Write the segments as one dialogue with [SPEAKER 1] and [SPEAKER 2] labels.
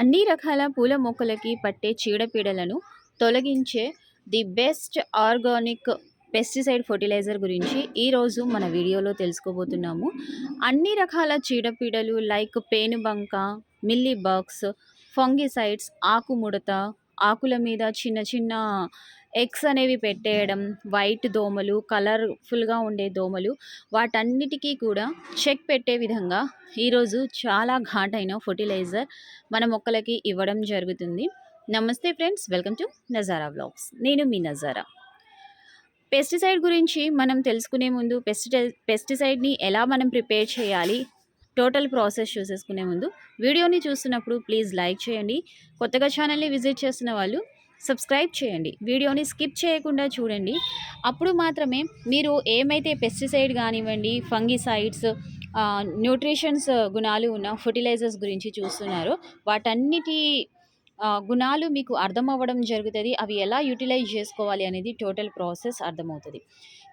[SPEAKER 1] అన్ని రకాల పూల మొక్కలకి పట్టే చీడపీడలను తొలగించే the best organic pesticide fertiliser గురించి ఈరోజు మన వీడియోలో తెలుసుకోబోతున్నాము. అన్ని రకాల చీడపీడలు లైక్ పేనుబంక మిల్లీ బగ్స్ ఫంగిసైడ్స్ ఆకుముడత ఆకుల మీద చిన్న చిన్న ఎగ్స్ అనేవి పెట్టేయడం వైట్ దోమలు కలర్ఫుల్గా ఉండే దోమలు వాటన్నిటికీ కూడా చెక్ పెట్టే విధంగా ఈరోజు చాలా ఘాటైన ఫర్టిలైజర్ మన మొక్కలకి ఇవ్వడం జరుగుతుంది. నమస్తే friends welcome to Nazara vlogs. నేను మీ నజారా. పెస్టిసైడ్ గురించి మనం తెలుసుకునే ముందు పెస్టిసై పెస్టిసైడ్ని ఎలా మనం ప్రిపేర్ చేయాలి టోటల్ ప్రాసెస్ చూసేసుకునే ముందు వీడియోని చూస్తున్నప్పుడు ప్లీజ్ లైక్ చేయండి. కొత్తగా ఛానల్ని విజిట్ చేస్తున్న వాళ్ళు సబ్స్క్రైబ్ చేయండి. వీడియోని స్కిప్ చేయకుండా చూడండి. అప్పుడు మాత్రమే మీరు ఏమైతే పెస్టిసైడ్ కానివ్వండి ఫంగిసైడ్స్ న్యూట్రిషన్స్ గుణాలు ఉన్న ఫర్టిలైజర్స్ గురించి చూస్తున్నారో వాటన్నిటి గుణాలు మీకు అర్థం అవ్వడం జరుగుతుంది. అవి ఎలా యూటిలైజ్ చేసుకోవాలి అనేది టోటల్ ప్రాసెస్ అర్థమవుతుంది.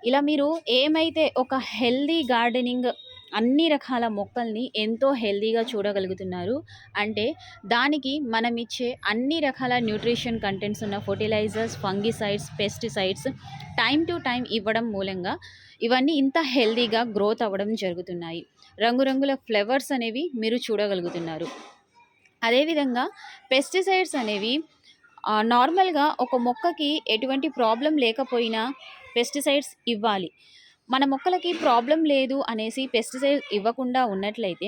[SPEAKER 1] ఇలా మీరు ఏమైతే ఒక హెల్దీ గార్డెనింగ్ అన్ని రకాల మొక్కల్ని ఎంతో హెల్దీగా చూడగలుగుతున్నారు. అంటే దానికి మనం ఇచ్చే అన్ని రకాల న్యూట్రిషన్ కంటెంట్స్ ఉన్న fertilisers fungicides pesticides time to time ఇవ్వడం మూలంగా ఇవన్నీ ఇంత హెల్దీగా గ్రోత్ అవ్వడం జరుగుతున్నాయి. రంగురంగుల ఫ్లవర్స్ అనేవి మీరు చూడగలుగుతున్నారు. అదేవిధంగా పెస్టిసైడ్స్ అనేవి నార్మల్గా ఒక మొక్కకి ఎటువంటి ప్రాబ్లం లేకపోయినా పెస్టిసైడ్స్ ఇవ్వాలి. మన మొక్కలకి ప్రాబ్లం లేదు అనేసి పెస్టిసైడ్స్ ఇవ్వకుండా ఉన్నట్లయితే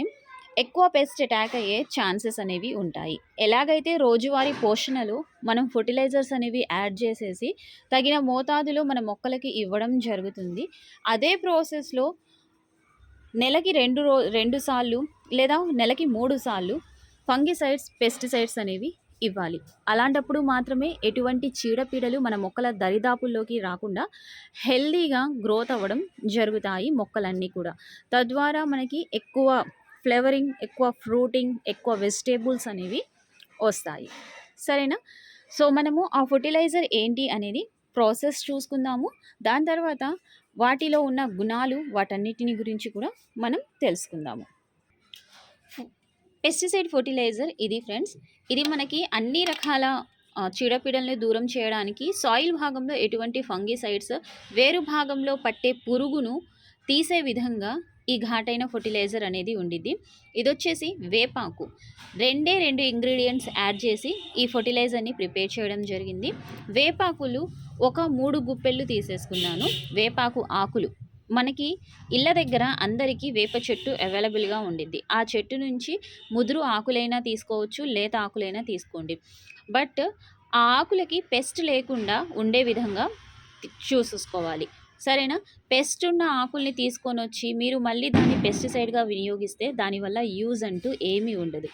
[SPEAKER 1] ఎక్కువ పెస్ట్ అటాక్ అయ్యే ఛాన్సెస్ అనేవి ఉంటాయి. ఎలాగైతే రోజువారీ పోషణలు మనం ఫర్టిలైజర్స్ అనేవి యాడ్ చేసేసి తగిన మోతాదులో మన మొక్కలకి ఇవ్వడం జరుగుతుంది. అదే ప్రాసెస్లో నెలకి రెండు రో రెండు సార్లు లేదా నెలకి మూడు సార్లు ఫంగిసైడ్స్ పెస్టిసైడ్స్ అనేవి ఇవ్వాలి. అలాంటప్పుడు మాత్రమే ఎటువంటి చీడపీడలు మన మొక్కల దరిదాపుల్లోకి రాకుండా హెల్దీగా గ్రోత్ అవ్వడం జరుగుతాయి మొక్కలన్నీ కూడా. తద్వారా మనకి ఎక్కువ ఫ్లేవరింగ్ ఎక్కువ ఫ్రూటింగ్ ఎక్కువ వెజిటేబుల్స్ అనేవి వస్తాయి. సరేనా? సో మనము ఆ ఫర్టిలైజర్ ఏంటి అనేది ప్రాసెస్ చూసుకుందాము. దాని తర్వాత వాటిలో ఉన్న గుణాలు వాటన్నిటిని గురించి కూడా మనం తెలుసుకుందాము. పెస్టిసైడ్ ఫర్టిలైజర్ ఇది ఫ్రెండ్స్ ఇది మనకి అన్ని రకాల చీడపీడల్ని దూరం చేయడానికి సాయిల్ భాగంలో ఎటువంటి ఫంగిసైడ్స్ వేరు భాగంలో పట్టే పురుగును తీసే విధంగా ఈ ఘాటైన ఫర్టిలైజర్ అనేది ఉండిద్ది. ఇది వచ్చేసి వేపాకు. రెండే రెండు ఇంగ్రీడియంట్స్ యాడ్ చేసి ఈ ఫర్టిలైజర్ని ప్రిపేర్ చేయడం జరిగింది. వేపాకులు ఒక మూడు గుప్పెళ్ళు తీసేసుకున్నాను. వేపాకు ఆకులు. మనకి ఇళ్ళ దగ్గర అందరికీ వేప చెట్టు అవైలబుల్గా ఉండిద్ది. ఆ చెట్టు నుంచి ముదురు ఆకులైనా తీసుకోవచ్చు లేత ఆకులైనా తీసుకోండి. బట్ ఆ ఆకులకి పెస్ట్ లేకుండా ఉండే విధంగా చూసుకోవాలి సరేనా? పెస్ట్ ఉన్న ఆకుల్ని తీసుకొని వచ్చి మీరు మళ్ళీ దాన్ని పెస్టిసైడ్గా వినియోగిస్తే దానివల్ల యూజ్ అంటూ ఏమీ ఉండదు.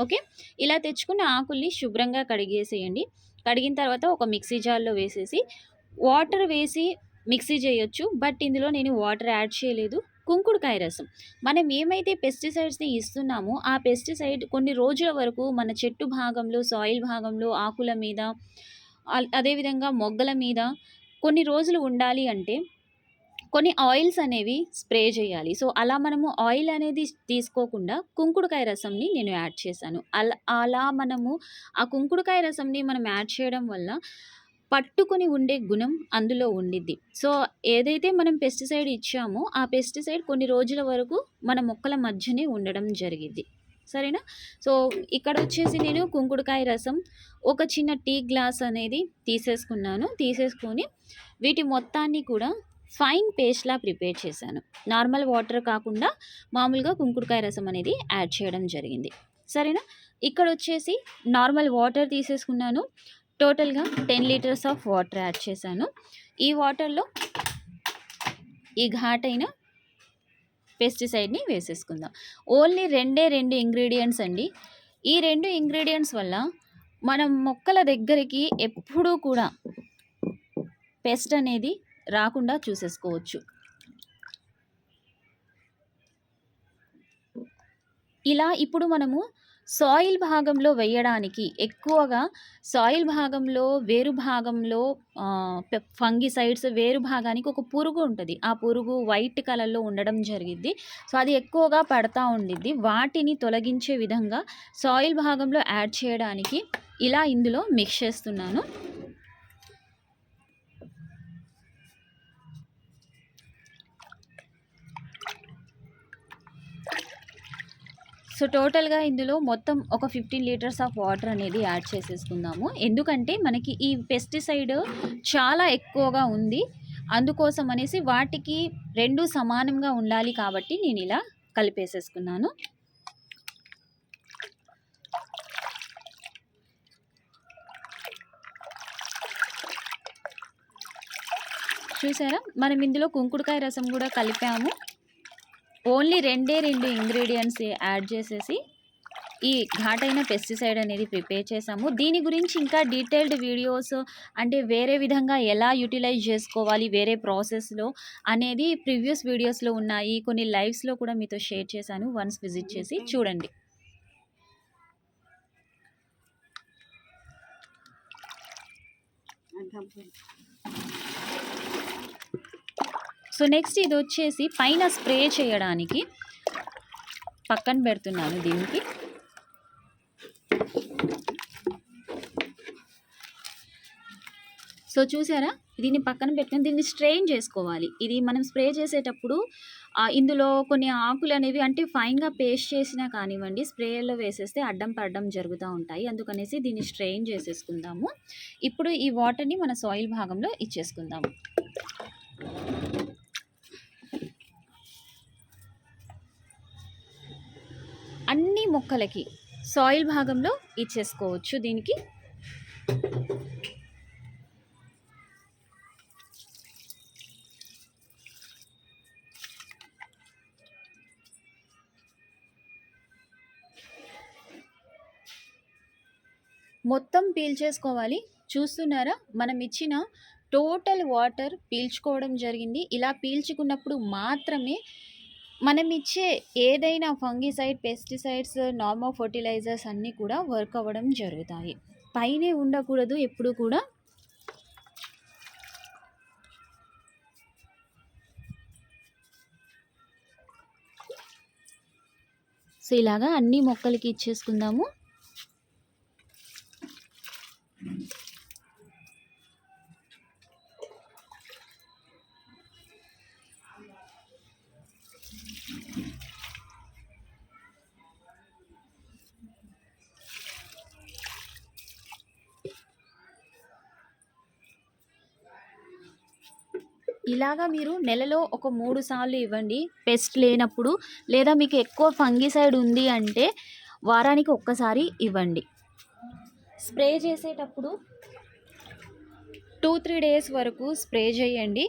[SPEAKER 1] ఓకే? ఇలా తెచ్చుకున్న ఆకుల్ని శుభ్రంగా కడిగేసేయండి. కడిగిన తర్వాత ఒక మిక్సీ జార్లో వేసేసి వాటర్ వేసి మిక్సీ చేయొచ్చు బట్ ఇందులో నేను వాటర్ యాడ్ చేయలేదు. కుంకుడుకాయ రసం. మనం ఏమైతే పెస్టిసైడ్స్ని ఇస్తున్నామో ఆ పెస్టిసైడ్ కొన్ని రోజుల వరకు మన చెట్టు భాగంలో సాయిల్ భాగంలో ఆకుల మీద అదేవిధంగా మొగ్గల మీద కొన్ని రోజులు ఉండాలి అంటే కొన్ని ఆయిల్స్ అనేవి స్ప్రే చేయాలి. సో అలా మనము ఆయిల్ అనేది తీసుకోకుండా కుంకుడుకాయ రసంని నేను యాడ్ చేశాను. అలా అలా మనము ఆ కుంకుడుకాయ రసంని మనం యాడ్ చేయడం వల్ల పట్టుకొని ఉండే గుణం అందులో ఉండిద్ది. సో ఏదైతే మనం పెస్టిసైడ్ ఇచ్చామో ఆ పెస్టిసైడ్ కొన్ని రోజుల వరకు మన మొక్కల మధ్యనే ఉండడం జరిగింది సరేనా? సో ఇక్కడ వచ్చేసి నేను కుంకుడుకాయ రసం ఒక చిన్న టీ గ్లాస్ అనేది తీసేసుకున్నాను. తీసేసుకొని వీటి మొత్తాన్ని కూడా ఫైన్ పేస్ట్లా ప్రిపేర్ చేశాను. నార్మల్ వాటర్ కాకుండా మామూలుగా కుంకుడుకాయ రసం అనేది యాడ్ చేయడం జరిగింది. సరేనా? ఇక్కడ వచ్చేసి నార్మల్ వాటర్ తీసేసుకున్నాను. టోటల్గా ten litres of water add చేశాను. ఈ వాటర్లో ఈ ఘాటైన పెస్టిసైడ్ని వేసేసుకుందాం. ఓన్లీ రెండే రెండు ఇంగ్రీడియంట్స్ అండి. ఈ రెండు ఇంగ్రీడియంట్స్ వల్ల మనం మొక్కల దగ్గరికి ఎప్పుడూ కూడా పెస్ట్ అనేది రాకుండా చూసేసుకోవచ్చు. ఇలా ఇప్పుడు మనము సాయిల్ భాగంలో వేయడానికి ఎక్కువగా సాయిల్ భాగంలో వేరు భాగంలో ఫంగిసైడ్స్ వేరు భాగానికి ఒక పురుగు ఉంటుంది. ఆ పురుగు వైట్ కలర్లో ఉండడం జరిగింది సో అది ఎక్కువగా పడతా ఉండిద్ది. వాటిని తొలగించే విధంగా సాయిల్ భాగంలో యాడ్ చేయడానికి ఇలా ఇందులో మిక్స్ చేస్తున్నాను. సో టోటల్గా ఇందులో మొత్తం ఒక ఫిఫ్టీన్ లీటర్స్ ఆఫ్ వాటర్ అనేది యాడ్ చేసేసుకుందాము. ఎందుకంటే మనకి ఈ పెస్టిసైడ్ చాలా ఎక్కువగా ఉంది. అందుకోసం అనేసి వాటికి రెండు సమానంగా ఉండాలి కాబట్టి నేను ఇలా కలిపేసేసుకున్నాను. చూసారా? మనం ఇందులో కుంకుడుకాయ రసం కూడా కలిపాము. ఓన్లీ రెండే రెండు ఇంగ్రీడియంట్స్ యాడ్ చేసేసి ఈ ఘాటైన పెస్టిసైడ్ అనేది ప్రిపేర్ చేసాము. దీని గురించి ఇంకా డీటెయిల్డ్ వీడియోస్ అంటే వేరే విధంగా ఎలా యూటిలైజ్ చేసుకోవాలి వేరే ప్రాసెస్లో అనేది ప్రీవియస్ వీడియోస్లో ఉన్నాయి. కొన్ని లైవ్స్లో కూడా మీతో షేర్ చేశాను. వన్స్ విజిట్ చేసి చూడండి. సో నెక్స్ట్ ఇది వచ్చేసి పైన స్ప్రే చేయడానికి పక్కన పెడుతున్నాను దీనికి. సో చూసారా? దీన్ని పక్కన పెట్టుకుని దీన్ని స్ట్రెయిన్ చేసుకోవాలి. ఇది మనం స్ప్రే చేసేటప్పుడు ఇందులో కొన్ని ఆకులు అనేవి అంటే ఫైన్గా పేస్ట్ చేసినా కానివ్వండి స్ప్రేయర్లో వేసేస్తే అడ్డం పడ్డం జరుగుతూ ఉంటాయి. అందుకనేసి దీన్ని స్ట్రెయిన్ చేసేసుకుందాము. ఇప్పుడు ఈ వాటర్ని మన సాయిల్ భాగంలో ఇచ్చేసుకుందాము. అన్ని మొక్కలకి సాయిల్ భాగంలో ఇచ్చేసుకోవచ్చు దీనికి. మొత్తం పీల్చేసుకోవాలి. చూస్తున్నారా? మనం ఇచ్చిన టోటల్ వాటర్ పీల్చుకోవడం జరిగింది. ఇలా పీల్చుకున్నప్పుడు మాత్రమే మనం ఇచ్చే ఏదైనా ఫంగిసైడ్ పెస్టిసైడ్స్ నార్మో ఫర్టిలైజర్స్ అన్నీ కూడా వర్క్ అవ్వడం జరుగుతాయి. పైనే ఉండకూడదు ఎప్పుడు కూడా. సో ఇలాగా అన్ని మొక్కలకి ఇచ్చేసుకుందాము. ఇలాగా మీరు నెలలో ఒక మూడు సార్లు ఇవ్వండి. పెస్ట్ లేనప్పుడు లేదా మీకు ఎక్కువ ఫంగిసైడ్ ఉంది అంటే వారానికి ఒక్కసారి ఇవ్వండి. స్ప్రే చేసేటప్పుడు టూ త్రీ డేస్ వరకు స్ప్రే చేయండి.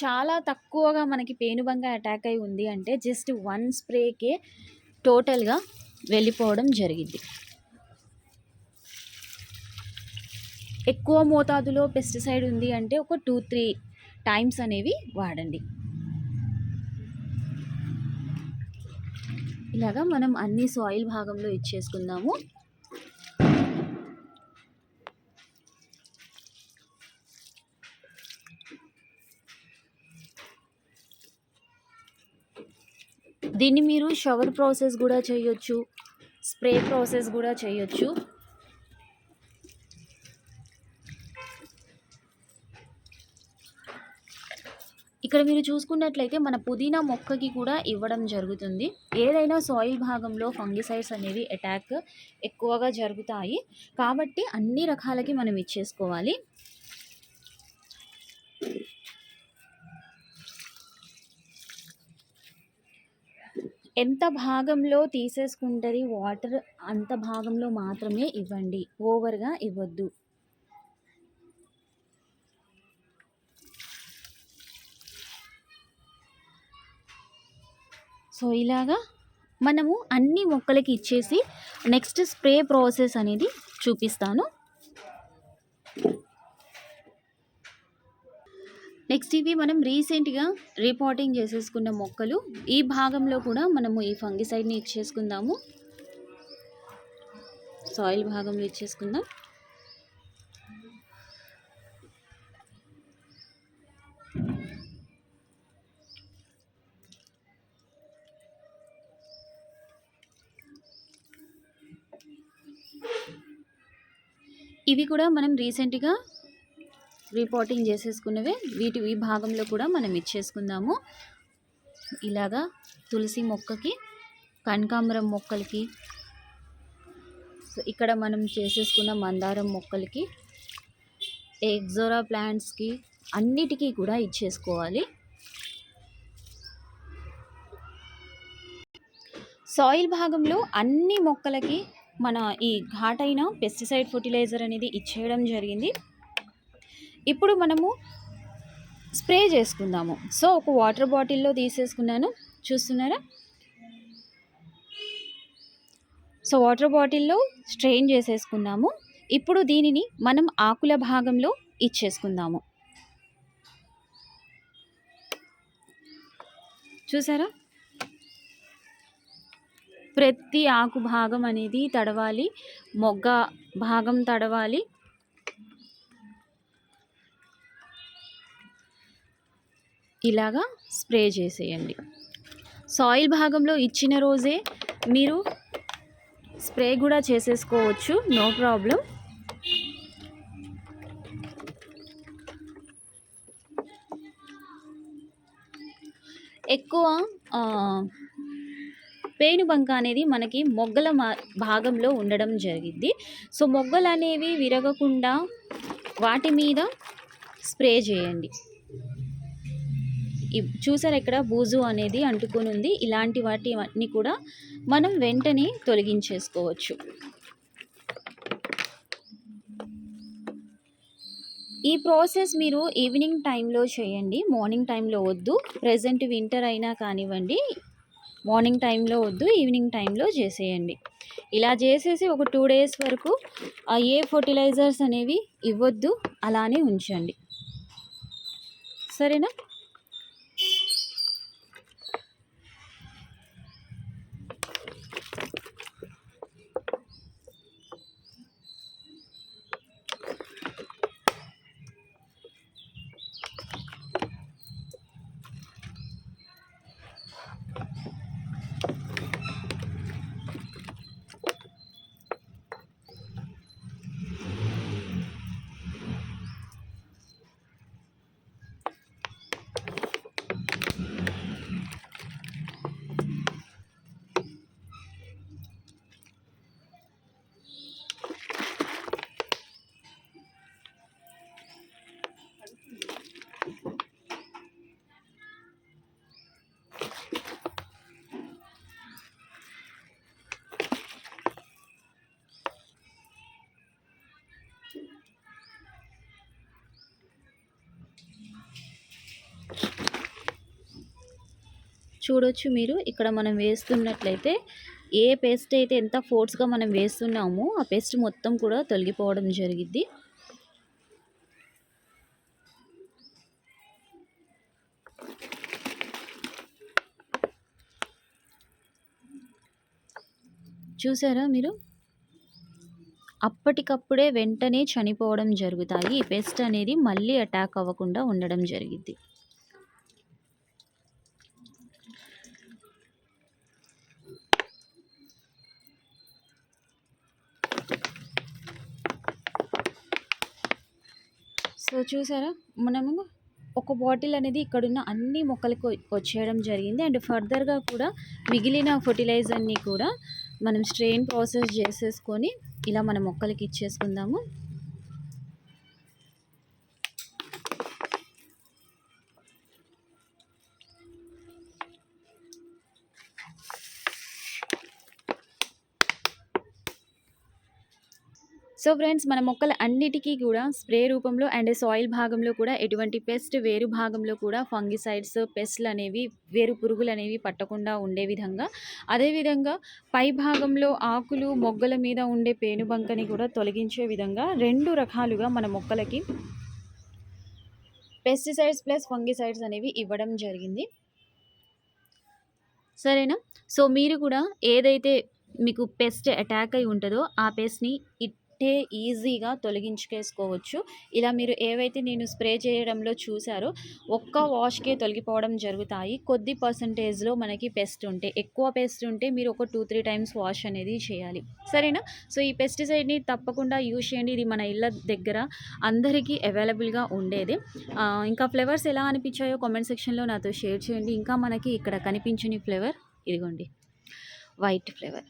[SPEAKER 1] చాలా తక్కువగా మనకి పేనుబంగా అటాక్ అయి ఉంది అంటే జస్ట్ వన్ స్ప్రేకే టోటల్గా వెళ్ళిపోవడం జరిగింది. ఎక్కువ మోతాదులో పెస్టిసైడ్ ఉంది అంటే ఒక టూ త్రీ టైమ్స్ అనేవి వాడండి. ఇలాగా మనం అన్ని సాయిల్ భాగంలో ఇచ్చేసుకుందాము. దీన్ని మీరు షవర్ ప్రాసెస్ కూడా చేయొచ్చు స్ప్రే ప్రాసెస్ కూడా చేయొచ్చు. ఇక్కడ మీరు చూసుకున్నట్లయితే మన పుదీనా మొక్కకి కూడా ఇవ్వడం జరుగుతుంది. ఏదైనా సాయిల్ భాగంలో ఫంగిసైడ్స్ అనేవి అటాక్ ఎక్కువగా జరుగుతాయి. కాబట్టి అన్ని రకాలకి మనం ఇచ్చేసుకోవాలి. ఎంత భాగంలో తీసేసుకుంటుంది వాటర్ అంత భాగంలో మాత్రమే ఇవ్వండి. ఓవర్గా ఇవ్వద్దు. సో ఇలాగా మనము అన్ని మొక్కలకి ఇచ్చేసి నెక్స్ట్ స్ప్రే ప్రాసెస్ అనేది చూపిస్తాను. నెక్స్ట్ ఇవి మనం రీసెంట్గా రిపోర్టింగ్ చేసేసుకున్న మొక్కలు. ఈ భాగంలో కూడా మనము ఈ ఫంగిసైడ్ని ఇచ్చేసుకుందాము. సాయిల్ భాగంలో ఇచ్చేసుకుందాం. ఇవి కూడా మనం రీసెంట్గా రిపోర్టింగ్ చేసేసుకున్నవే. వీటి ఈ భాగంలో కూడా మనం ఇచ్చేసుకుందాము. ఇలాగా తులసి మొక్కకి కనకాంబరం మొక్కలకి సో ఇక్కడ మనం చేసేసుకున్న మందారం మొక్కలకి ఎగ్జోరా ప్లాంట్స్కి అన్నిటికీ కూడా ఇచ్చేసుకోవాలి. సాయిల్ భాగంలో అన్ని మొక్కలకి మన ఈ ఘాటైన పెస్టిసైడ్ ఫర్టిలైజర్ అనేది ఇచ్చేయడం జరిగింది. ఇప్పుడు మనము స్ప్రే చేసుకుందాము. సో ఒక వాటర్ బాటిల్లో తీసేసుకున్నాను. చూస్తున్నారా? సో వాటర్ బాటిల్లో స్ట్రెయిన్ చేసేసుకున్నాము. ఇప్పుడు దీనిని మనం ఆకుల భాగంలో ఇచ్చేసుకుందాము. చూసారా? ప్రతి ఆకు భాగం అనేది తడవాలి. మొగ్గ భాగం తడవాలి. ఇలాగా స్ప్రే చేసేయండి. సాయిల్ భాగంలో ఇచ్చిన రోజే మీరు స్ప్రే కూడా చేసేసుకోవచ్చు. No problem. ఎక్కువ పేనుబంక అనేది మనకి మొగ్గల భాగంలో ఉండడం జరిగింది. సో మొగ్గలు అనేవి విరగకుండా వాటి మీద స్ప్రే చేయండి. చూసారు ఇక్కడ బూజు అనేది అంటుకొని ఉంది. ఇలాంటి వాటి అన్నీ కూడా మనం వెంటనే తొలగించేసుకోవచ్చు. ఈ ప్రాసెస్ మీరు ఈవినింగ్ టైంలో చేయండి మార్నింగ్ టైంలో వద్దు. ప్రజెంట్ వింటర్ అయినా కానివ్వండి మార్నింగ్ టైంలో వద్దు ఈవినింగ్ టైంలో చేసేయండి. ఇలా చేసేసి ఒక టూ డేస్ వరకు ఏ ఫర్టిలైజర్స్ అనేవి ఇవ్వద్దు అలానే ఉంచండి. సరేనా? చూడొచ్చు మీరు. ఇక్కడ మనం వేస్తున్నట్లయితే ఏ పేస్ట్ అయితే ఎంత ఫోర్స్గా మనం వేస్తున్నామో ఆ పేస్ట్ మొత్తం కూడా తొలగిపోవడం జరిగిద్ది. చూసారా మీరు? అప్పటికప్పుడే వెంటనే చనిపోవడం జరుగుతాయి. ఈ పెస్ట్ అనేది మళ్ళీ అటాక్ అవ్వకుండా ఉండడం జరిగింది చూసారా? మనము ఒక బాటిల్ అనేది ఇక్కడున్న అన్ని మొక్కలకు వచ్చేయడం జరిగింది. అండ్ ఫర్దర్గా కూడా మిగిలిన ఫర్టిలైజర్ని కూడా మనం స్ట్రెయిన్ ప్రాసెస్ చేసేసుకొని ఇలా మన మొక్కలకి ఇచ్చేసుకుందాము. సో ఫ్రెండ్స్ మన మొక్కల అన్నిటికీ కూడా స్ప్రే రూపంలో అండ్ సాయిల్ భాగంలో కూడా ఎటువంటి పెస్ట్ వేరు భాగంలో కూడా ఫంగిసైడ్స్ పెస్ట్లు అనేవి వేరు పురుగులు అనేవి పట్టకుండా ఉండే విధంగా అదేవిధంగా పై భాగంలో ఆకులు మొగ్గల మీద ఉండే పేనుబంకని కూడా తొలగించే విధంగా రెండు రకాలుగా మన మొక్కలకి పెస్టిసైడ్స్ ప్లస్ ఫంగిసైడ్స్ అనేవి ఇవ్వడం జరిగింది. సరేనా? సో మీరు కూడా ఏదైతే మీకు పెస్ట్ అటాక్ అయి ఉంటుందో ఆ పెస్ట్ని ఇట్టే ఈజీగా తొలగించుకేసుకోవచ్చు. ఇలా మీరు ఏవైతే నేను స్ప్రే చేయడంలో చూసారో ఒక్క వాష్కే తొలగిపోవడం జరుగుతాయి. కొద్ది పర్సంటేజ్లో మనకి పెస్ట్ ఉంటే ఎక్కువ పెస్ట్ ఉంటే మీరు ఒక టూ త్రీ టైమ్స్ వాష్ అనేది చేయాలి. సరేనా? సో ఈ పెస్టిసైడ్ని తప్పకుండా యూజ్ చేయండి. ఇది మన ఇళ్ళ దగ్గర అందరికీ అవైలబుల్గా ఉండేది. ఇంకా ఫ్లేవర్స్ ఎలా అనిపించాయో కామెంట్ సెక్షన్లో నాతో షేర్ చేయండి. ఇంకా మనకి ఇక్కడ కనిపించని ఫ్లేవర్ ఇదిగోండి. White flavour.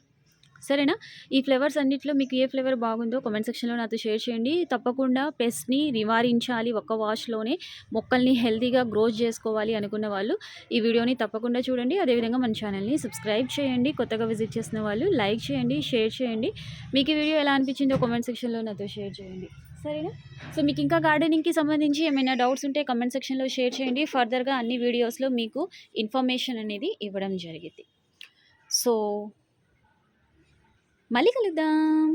[SPEAKER 1] సరేనా? ఈ ఫ్లేవర్స్ అన్నిట్లో మీకు ఏ ఫ్లేవర్ బాగుందో కామెంట్ సెక్షన్లో నాతో షేర్ చేయండి. తప్పకుండా పెస్ట్ని నివారించాలి ఒక్క వాష్లోనే మొక్కల్ని హెల్తీగా గ్రోత్ చేసుకోవాలి అనుకున్న వాళ్ళు ఈ వీడియోని తప్పకుండా చూడండి. అదేవిధంగా మన ఛానల్ని సబ్స్క్రైబ్ చేయండి. కొత్తగా విజిట్ చేసిన వాళ్ళు లైక్ చేయండి షేర్ చేయండి. మీకు ఈ వీడియో ఎలా అనిపించిందో కామెంట్ సెక్షన్లో నాతో షేర్ చేయండి. సరేనా? సో మీకు ఇంకా గార్డెనింగ్కి సంబంధించి ఏమైనా డౌట్స్ ఉంటే కమెంట్ సెక్షన్లో షేర్ చేయండి. ఫర్దర్గా అన్ని వీడియోస్లో మీకు ఇన్ఫర్మేషన్ అనేది ఇవ్వడం జరిగింది. సో మళ్ళీ కలుద్దాం.